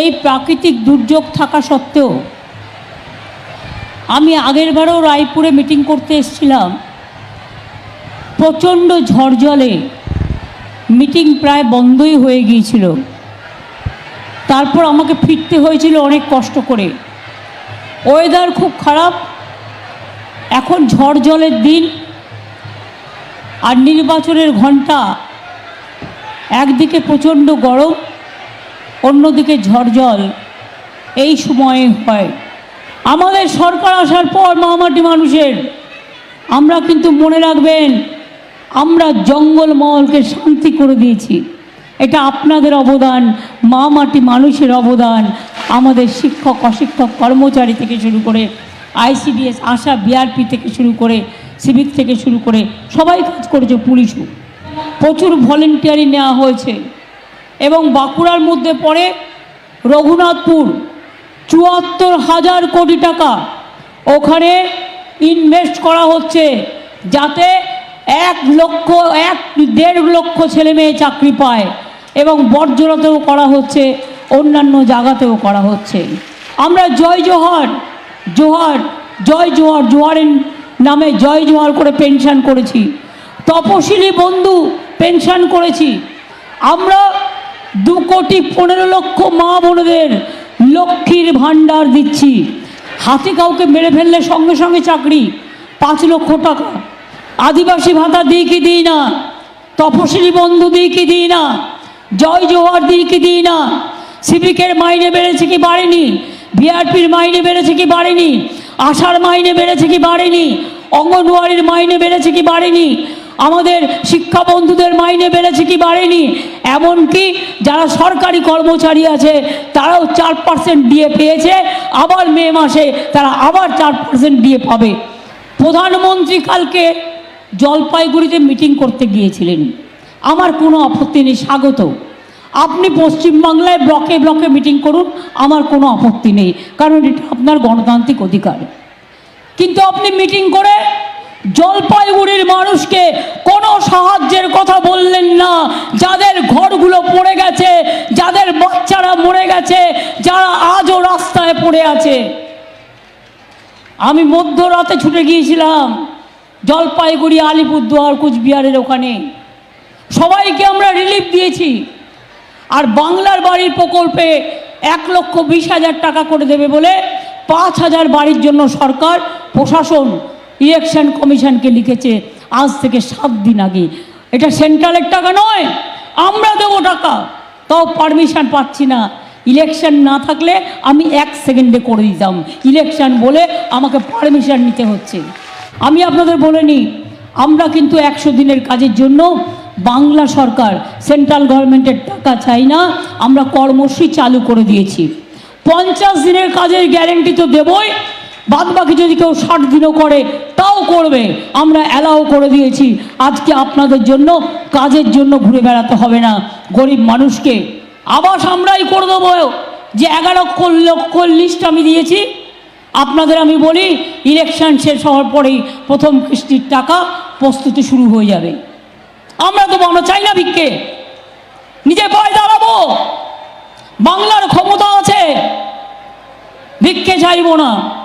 এই প্রাকৃতিক দুর্যোগ থাকা সত্ত্বেও আমি আগের আগেরবারও রায়পুরে মিটিং করতে এসেছিলাম। প্রচণ্ড ঝড় জলে মিটিং প্রায় বন্ধই হয়ে গিয়েছিল। তারপর আমাকে ফিরতে হয়েছিল অনেক কষ্ট করে। ওয়েদার খুব খারাপ। এখন ঝড় জলের দিন। আর নির্বাচনের ঘণ্টা একদিকে প্রচণ্ড গরম। অন্যদিকে ঝড় জল এই সময়ে হয়। আমাদের সরকার আসার পর মামাটি মানুষের, আমরা কিন্তু মনে রাখবেন, আমরা জঙ্গলমহলকে শান্তি করে দিয়েছি। এটা আপনাদের অবদান মা মাটি মানুষের অবদান, আমাদের শিক্ষক, অশিক্ষক, কর্মচারী থেকে শুরু করে আইসিডিএস, আশা বিআরপি থেকে শুরু করে সিভিক থেকে শুরু করে সবাই কাজ করেছে পুলিশও। প্রচুর ভলেন্টিয়ারি নেওয়া হয়েছে। এবং বাঁকুড়ার মধ্যে পড়ে রঘুনাথপুর। চুয়াত্তর হাজার কোটি টাকা ওখানে ইনভেস্ট করা হচ্ছে যাতে এক লক্ষ, এক দেড় লক্ষ ছেলে মেয়ে চাকরি পায় এবং বর্জরাতেও করা হচ্ছে, অন্যান্য জায়গাতেও করা হচ্ছে। আমরা জয় জোহার জোহার, জয় জোহার, জোহারের নামে জয় জোহার করে পেনশন করেছি। তপশিলি বন্ধু পেনশন করেছি। আমরা দু কোটি পনেরো লক্ষ মা বোনদের লক্ষ্মীর ভাণ্ডার দিচ্ছি। হাতে কাউকে মেরে ফেললে সঙ্গে সঙ্গে চাকরি, পাঁচ লক্ষ টাকা। আদিবাসী ভাতা দিই কি দিই না? তপশিলি বন্ধু দিই কি দিই না? জয় জোহার দিই কি দিই না? সিভিকের মাইনে বেড়েছে কি বাড়েনি? বিআরপির মাইনে বেড়েছে কি বাড়েনি? আশার মাইনে বেড়েছে কি বাড়েনি? অঙ্গনওয়াড়ির মাইনে বেড়েছে কি বাড়েনি? আমাদের শিক্ষা বন্ধুদের মাইনে বেড়েছে কি বাড়েনি? এমনকি যারা সরকারি কর্মচারী আছে, তারাও চার পার্সেন্ট দিয়ে পেয়েছে, আবার মে মাসে তারা আবার চার পার্সেন্ট দিয়ে পাবে। প্রধানমন্ত্রী কালকে জলপাইগুড়িতে মিটিং করতে গিয়েছিলেন। আমার কোনো আপত্তি নেই, স্বাগত। আপনি পশ্চিমবাংলায় ব্লকে ব্লকে মিটিং করুন, আমার কোনো আপত্তি নেই, কারণ এটা আপনার গণতান্ত্রিক অধিকার। কিন্তু আপনি মিটিং করে জলপাইগুড়ির মানুষকে কথা বললেন না। যাদের ঘরগুলো পড়ে গেছে, যাদের বাচ্চারা মরে গেছে, যারা আজও রাস্তায় পড়ে আছে। আমি মধ্যরাতে ছুটে গিয়েছিলাম জলপাইগুড়ি, আলিপুরদুয়ার, কুচবিহারের ওখানে। সবাইকে আমরা রিলিফ দিয়েছি। আর বাংলার বাড়ির প্রকল্পে এক লক্ষ বিশ হাজার টাকা করে দেবে বলে পাঁচ হাজার বাড়ির জন্য সরকার, প্রশাসন ইলেকশন কমিশনকে লিখেছে। আজ থেকে সাত দিন আগে। এটা সেন্ট্রালের টাকা নয়, আমরা দেবো টাকা। তাও পারমিশন পাচ্ছি না। ইলেকশন না থাকলে আমি এক সেকেন্ডে করে দিতাম। ইলেকশন বলে আমাকে পারমিশন নিতে হচ্ছে। আমি আপনাদের বলে নিই, আমরা কিন্তু একশো দিনের কাজের জন্য বাংলা সরকার সেন্ট্রাল গভর্নমেন্টের টাকা চাই না, আমরা কর্মসূচি চালু করে দিয়েছি। পঞ্চাশ দিনের কাজের গ্যারেন্টি তো দেবই বাদ বাকি যদি কেউ ষাট দিনও করে, তাও করবে। আমরা অ্যালাও করে দিয়েছি। আজকে আপনাদের জন্য, কাজের জন্য ঘুরে বেড়াতে হবে না। গরিব মানুষকে আবাস আমরাই করে দেবো। যে এগারো লক্ষ লিস্ট আমি দিয়েছি, আপনাদের আমি বলি ইলেকশন শেষ হওয়ার পরেই প্রথম কিস্তির টাকা প্রস্তুতি শুরু হয়ে যাবে। আমরা তো আমরা চাই না ভিক্ষে। নিজে পায়ে দাঁড়াবো। বাংলার ক্ষমতা আছে। ভিক্ষে চাইব না।